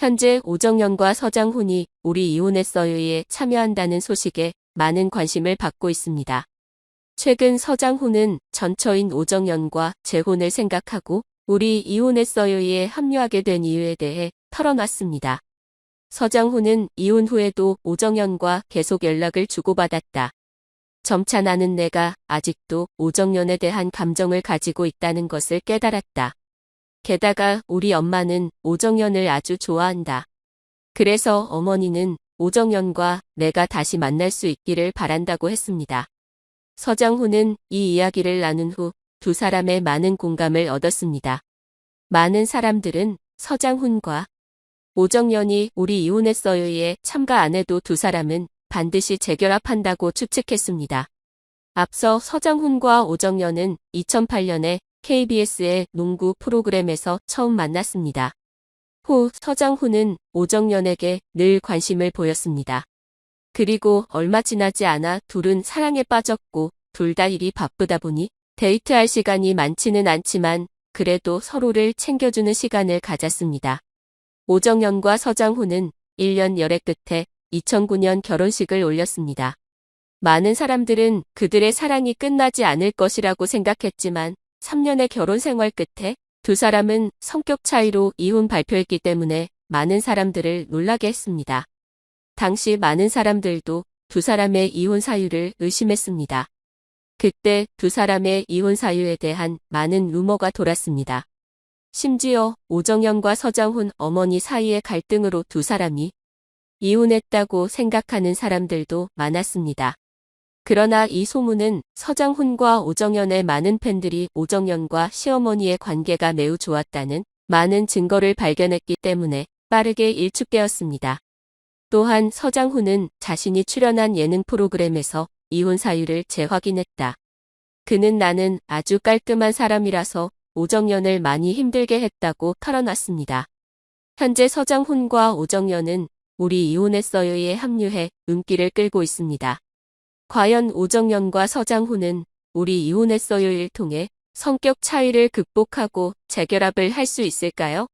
현재 오정연과 서장훈이 우리 이혼했어요에 참여한다는 소식에 많은 관심을 받고 있습니다. 최근 서장훈은 전처인 오정연과 재혼을 생각하고 우리 이혼했어요에 합류하게 된 이유에 대해 털어놨습니다. 서장훈은 이혼 후에도 오정연과 계속 연락을 주고받았다. 점차 나는 내가 아직도 오정연에 대한 감정을 가지고 있다는 것을 깨달았다. 게다가 우리 엄마는 오정연을 아주 좋아한다. 그래서 어머니는 오정연과 내가 다시 만날 수 있기를 바란다고 했습니다. 서장훈은 이 이야기를 나눈 후 두 사람의 많은 공감을 얻었습니다. 많은 사람들은 서장훈과 오정연이 우리 이혼했어요에 참가 안 해도 두 사람은 반드시 재결합한다고 추측했습니다. 앞서 서장훈과 오정연은 2008년에 KBS의 농구 프로그램에서 처음 만났습니다. 후 서장훈은 오정연에게 늘 관심을 보였습니다. 그리고 얼마 지나지 않아 둘은 사랑에 빠졌고 둘 다 일이 바쁘다 보니 데이트할 시간이 많지는 않지만 그래도 서로를 챙겨주는 시간을 가졌습니다. 오정연과 서장훈은 1년 열애 끝에 2009년 결혼식을 올렸습니다. 많은 사람들은 그들의 사랑이 끝나지 않을 것이라고 생각했지만 3년의 결혼 생활 끝에 두 사람은 성격 차이로 이혼 발표했기 때문에 많은 사람들을 놀라게 했습니다. 당시 많은 사람들도 두 사람의 이혼 사유를 의심했습니다. 그때 두 사람의 이혼 사유에 대한 많은 루머가 돌았습니다. 심지어 오정연과 서장훈 어머니 사이의 갈등으로 두 사람이 이혼했다고 생각하는 사람들도 많았습니다. 그러나 이 소문은 서장훈과 오정연의 많은 팬들이 오정연과 시어머니의 관계가 매우 좋았다는 많은 증거를 발견했기 때문에 빠르게 일축되었습니다. 또한 서장훈은 자신이 출연한 예능 프로그램에서 이혼 사유를 재확인했다. 그는 나는 아주 깔끔한 사람이라서 오정연을 많이 힘들게 했다고 털어놨습니다. 현재 서장훈과 오정연은 우리 이혼했어요에 합류해 눈길을 끌고 있습니다. 과연 오정연과 서장훈은 우리 이혼했어요를 통해 성격 차이를 극복하고 재결합을 할 수 있을까요?